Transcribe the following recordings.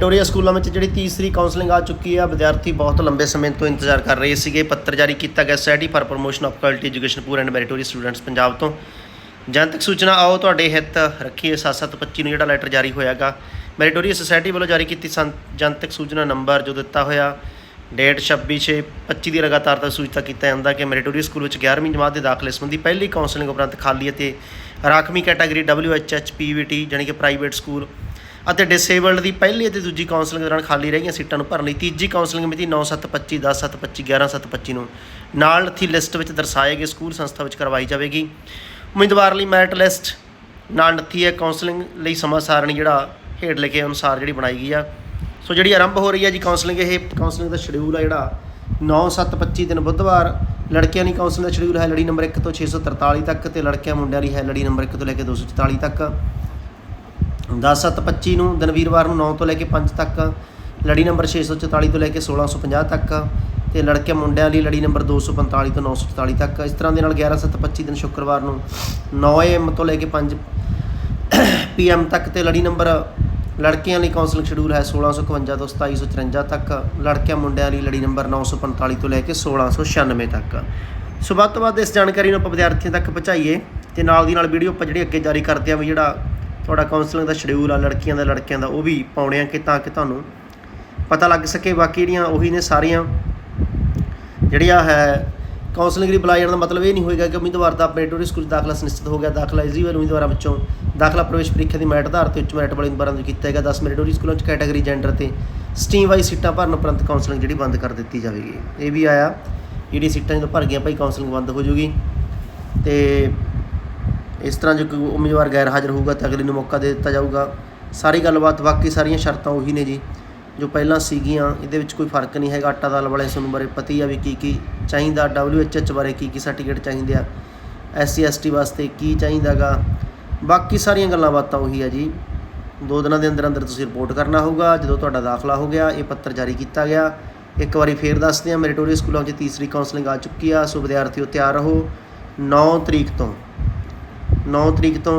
Victoria ਸਕੂਲਾਂ ਵਿੱਚ ਜਿਹੜੀ ਤੀਸਰੀ ਕਾਉਂਸਲਿੰਗ ਆ ਚੁੱਕੀ ਆ, ਵਿਦਿਆਰਥੀ ਬਹੁਤ ਲੰਬੇ ਸਮੇਂ ਤੋਂ ਇੰਤਜ਼ਾਰ ਕਰ ਰਹੇ ਸੀਗੇ। ਪੱਤਰ ਜਾਰੀ ਕੀਤਾ ਗਿਆ society for promotion of quality education poor and meritorious students Punjab ਤੋਂ। ਜਨਤਕ ਸੂਚਨਾ ਆਓ, ਤੁਹਾਡੇ ਹਿੱਤ ਰੱਖੀਏ। 7725 ਨੂੰ ਜਿਹੜਾ ਲੈਟਰ ਜਾਰੀ ਹੋਇਆਗਾ। ਮੈਰੀਟੋਰੀਅਸ ਸੁਸਾਇਟੀ ਵੱਲੋਂ ਜਾਰੀ ਕੀਤੀ ਸੰ- ਜਨਤਕ ਸੂਚਨਾ ਨੰਬਰ ਜੋ ਦਿੱਤਾ ਹੋਇਆ, ਡੇਟ 26/6/25 ਦੀ ਲਗਾਤਾਰ ਤੱਕ ਸੂਚਿਤ ਕੀਤਾ ਜਾਂਦਾ ਕਿ ਮੈਰੀਟੋਰੀਅਸ ਸਕੂਲ ਵਿੱਚ 11ਵੀਂ ਜਮਾਤ ਦੇ ਦਾਖਲੇ ਸੰਬੰਧੀ ਪਹਿਲੀ ਕਾਉਂਸਲਿੰਗ ਉਪਰੰਤ ਖਾਲੀ ਅਤੇ ਰਾਖਵੀਂ ਕੈਟਾਗਰੀ WHH PVT ਜਾਣੀ ਕਿ ਪ੍ਰਾਈਵੇਟ ਸਕੂਲ ਅਤੇ ਡਿਸੇਬਲਡ ਦੀ ਪਹਿਲੀ ਅਤੇ ਦੂਜੀ ਕਾਉਂਸਲਿੰਗ ਦੌਰਾਨ ਖਾਲੀ ਰਹੀਆਂ ਸੀਟਾਂ ਨੂੰ ਭਰਨ ਲਈ ਤੀਜੀ ਕਾਉਂਸਲਿੰਗ ਮਿਤੀ 9/7/25 10/7/25 11/7/25 ਨੂੰ ਨਾਲ ਨੱਥੀ ਲਿਸਟ ਵਿੱਚ ਦਰਸਾਏ ਗਏ ਸਕੂਲ ਸੰਸਥਾ ਵਿੱਚ ਕਰਵਾਈ ਜਾਵੇਗੀ। ਉਮੀਦਵਾਰ ਲਈ ਮੈਰਿਟ ਲਿਸਟ ਨਾਲ ਨੱਥੀ ਹੈ ਕਾਉਂਸਲਿੰਗ ਲਈ ਸਮਾਂ ਸਾਰਣੀ ਜਿਹੜਾ ਹੇਠ ਲਿਖੇ ਅਨੁਸਾਰ ਜਿਹੜੀ ਬਣਾਈ ਗਈ ਆ। ਸੋ ਜਿਹੜੀ ਆਰੰਭ ਹੋ ਰਹੀ ਹੈ ਜੀ ਕਾਉਂਸਲਿੰਗ ਇਹ ਕਾਉਂਸਲਿੰਗ ਦਾ ਸ਼ਡਿਊਲ ਆ ਜਿਹੜਾ 9/7/25 ਦਿਨ ਬੁੱਧਵਾਰ, ਲੜਕਿਆਂ ਲਈ ਕਾਉਂਸਲਿੰਗ ਦਾ ਸ਼ਡਿਊਲ ਹੈ ਲੜੀ ਨੰਬਰ 1 ਤੋਂ 643 ਤੱਕ ਤੇ ਲੜਕਿਆਂ ਮੁੰਡਿਆਂ ਲਈ ਹੈ ਲੜੀ ਨੰਬਰ 1 ਤੋਂ ਲੈ ਕੇ 244 ਤੱਕ। 10/7/25 ਨੂੰ ਦਿਨ ਵੀਰਵਾਰ ਨੂੰ 9 ਤੋਂ ਲੈ ਕੇ 5 ਤੱਕ, ਲੜੀ ਨੰਬਰ 644 ਤੋਂ ਲੈ ਕੇ 1650 ਤੱਕ ਤੇ ਲੜਕੇ ਮੁੰਡਿਆਂ ਲਈ ਲੜੀ ਨੰਬਰ 245 ਤੋਂ 944 ਤੱਕ। ਇਸ ਤਰ੍ਹਾਂ ਦੇ ਨਾਲ 11/7/25 ਦਿਨ ਸ਼ੁੱਕਰਵਾਰ ਨੂੰ 9 AM ਤੋਂ ਲੈ ਕੇ 5 PM ਤੱਕ ਤੇ ਲੜੀ ਨੰਬਰ ਲੜਕੀਆਂ ਲਈ ਕਾਉਂਸਲਿੰਗ ਸ਼ਡਿਊਲ ਹੈ 1651 ਤੋਂ 2754 ਤੱਕ। ਲੜਕਿਆਂ ਮੁੰਡਿਆਂ ਲਈ ਲੜੀ ਨੰਬਰ 945 ਤੋਂ ਲੈ ਕੇ 1696 ਤੱਕ। ਸੋ ਵੱਧ ਤੋਂ ਵੱਧ ਇਸ ਜਾਣਕਾਰੀ ਨੂੰ ਆਪਾਂ ਵਿਦਿਆਰਥੀਆਂ ਤੱਕ ਪਹੁੰਚਾਈਏ ਤੇ ਨਾਲ ਦੀ ਨਾਲ ਵੀਡੀਓ ਆਪਾਂ ਜਿਹੜੀ ਅੱਗੇ ਜਾਰੀ ਕਰਦੇ ਆ ਵੀ ਜਿਹੜਾ ਤੁਹਾਡਾ ਕਾਉਂਸਲਿੰਗ ਦਾ ਸ਼ਡਿਊਲ ਆ, ਲੜਕੀਆਂ ਦਾ, ਲੜਕਿਆਂ ਦਾ, ਉਹ ਵੀ ਪਾਉਣੇ ਆ ਕਿ ਤਾਂ ਕਿ ਤੁਹਾਨੂੰ ਪਤਾ ਲੱਗ ਸਕੇ ਬਾਕੀ ਜਿਹੜੀਆਂ ਉਹੀ ਨੇ ਸਾਰੀਆਂ। ਜਿਹੜੀਆਂ ਹੈ ਕਾਉਂਸਲਿੰਗ ਲਈ ਬੁਲਾਇਆ ਜਾਣ ਦਾ ਮਤਲਬ ਇਹ ਨਹੀਂ ਹੋਏਗਾ ਕਿ ਉਮੀਦਵਾਰ ਦਾ ਮੈਰਿਟੋਰੀ ਸਕੂਲ 'ਚ ਦਾਖਲਾ ਸੁਨਿਸ਼ਚਿਤ ਹੋ ਗਿਆ, ਦਾਖਲਾ ਇਜ਼ੀਵਲ ਉਮੀਦਵਾਰਾਂ ਵਿੱਚੋਂ। ਦਾਖਲਾ ਪ੍ਰਵੇਸ਼ ਪ੍ਰੀਖਿਆ ਦੀ ਮੈਰਿਟ ਆਧਾਰ ਤੇ ਉੱਚ ਮੈਰਿਟ ਵਾਲੇ ਉਮੀਦਵਾਰਾਂ ਨੂੰ ਕੀਤਾ ਹੈਗਾ। 10 ਮੈਰਿਟੋਰੀ ਸਕੂਲਾਂ 'ਚ ਕੈਟਾਗਰੀ ਜੈਂਡਰ ਤੇ ਸਟਰੀਮ ਵਾਈਜ਼ ਸੀਟਾਂ ਭਰਨ ਉਪਰੰਤ ਕਾਉਂਸਲਿੰਗ ਜਿਹੜੀ ਬੰਦ ਕਰ ਦਿੱਤੀ ਜਾਵੇਗੀ। ਇਹ ਵੀ ਆਇਆ ਜਿਹੜੀ ਸੀਟਾਂ ਜਦੋਂ ਭਰ ਗਈਆਂ, ਭਾਈ ਕਾਉਂਸਲਿੰਗ ਬੰਦ ਹੋ ਜੂਗੀ ਤੇ ਇਸ ਤਰ੍ਹਾਂ ਜੇ ਕੋਈ ਉਮੀਦਵਾਰ ਗੈਰ ਹਾਜ਼ਰ ਹੋਊਗਾ ਤਾਂ ਅਗਲੇ ਨੂੰ ਮੌਕਾ ਦੇ ਦਿੱਤਾ ਜਾਊਗਾ। ਸਾਰੀ ਗੱਲਬਾਤ, ਬਾਕੀ ਸਾਰੀਆਂ ਸ਼ਰਤਾਂ ਉਹੀ ਨੇ ਜੀ, ਜੋ ਪਹਿਲਾਂ ਸੀਗੀਆਂ, ਇਹਦੇ ਵਿੱਚ ਕੋਈ ਫ਼ਰਕ ਨਹੀਂ ਹੈਗਾ। ਆਟਾ ਦਾਲ ਵਾਲੇ ਸਾਨੂੰ ਬਾਰੇ ਪਤਾ ਹੀ ਆ ਵੀ ਕੀ ਕੀ ਚਾਹੀਦਾ WHH ਬਾਰੇ ਕੀ ਕੀ ਸਰਟੀਫਿਕੇਟ ਚਾਹੀਦੇ ਆ SC ST ਵਾਸਤੇ ਕੀ ਚਾਹੀਦਾਗਾ। ਬਾਕੀ ਸਾਰੀਆਂ ਗੱਲਾਂ ਬਾਤਾਂ ਉਹੀ ਆ ਜੀ। ਦੋ ਦਿਨਾਂ ਦੇ ਅੰਦਰ ਅੰਦਰ ਤੁਸੀਂ ਰਿਪੋਰਟ ਕਰਨਾ ਹੋਊਗਾ, ਜਦੋਂ ਤੁਹਾਡਾ ਦਾਖਲਾ ਹੋ ਗਿਆ, ਇਹ ਪੱਤਰ ਜਾਰੀ ਕੀਤਾ ਗਿਆ। ਇੱਕ ਵਾਰੀ ਫੇਰ ਦੱਸਦੇ ਹਾਂ ਮੈਰੀਟੋਰੀਅਸ ਸਕੂਲਾਂ 'ਚ ਤੀਸਰੀ ਕਾਉਂਸਲਿੰਗ ਆ ਚੁੱਕੀ ਆ, ਸੋ ਵਿਦਿਆਰਥੀਓ ਤਿਆਰ ਰਹੋ। 9 ਤਰੀਕ ਤੋਂ 9 ਤਰੀਕ ਤੋਂ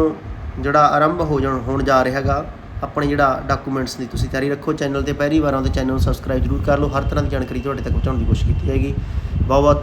ਜਿਹੜਾ ਆਰੰਭ ਹੋ ਜਾਣ, ਹੋਣ ਜਾ ਰਿਹਾ ਹੈਗਾ, ਆਪਣੇ ਜਿਹੜਾ ਡਾਕੂਮੈਂਟਸ ਦੀ ਤੁਸੀਂ ਤਿਆਰੀ ਰੱਖੋ ਚੈਨਲ ਤੇ ਪਹਿਲੀ ਵਾਰ ਆਉਂਦੇ ਚੈਨਲ ਨੂੰ ਸਬਸਕ੍ਰਾਈਬ ਜ਼ਰੂਰ ਕਰ ਲਓ। ਹਰ ਤਰ੍ਹਾਂ ਦੀ ਜਾਣਕਾਰੀ ਤੁਹਾਡੇ ਤੱਕ ਪਹੁੰਚਾਉਣ ਦੀ ਕੋਸ਼ਿਸ਼ ਕੀਤੀ ਜਾਏਗੀ। ਬਹੁਤ ਬਹੁਤ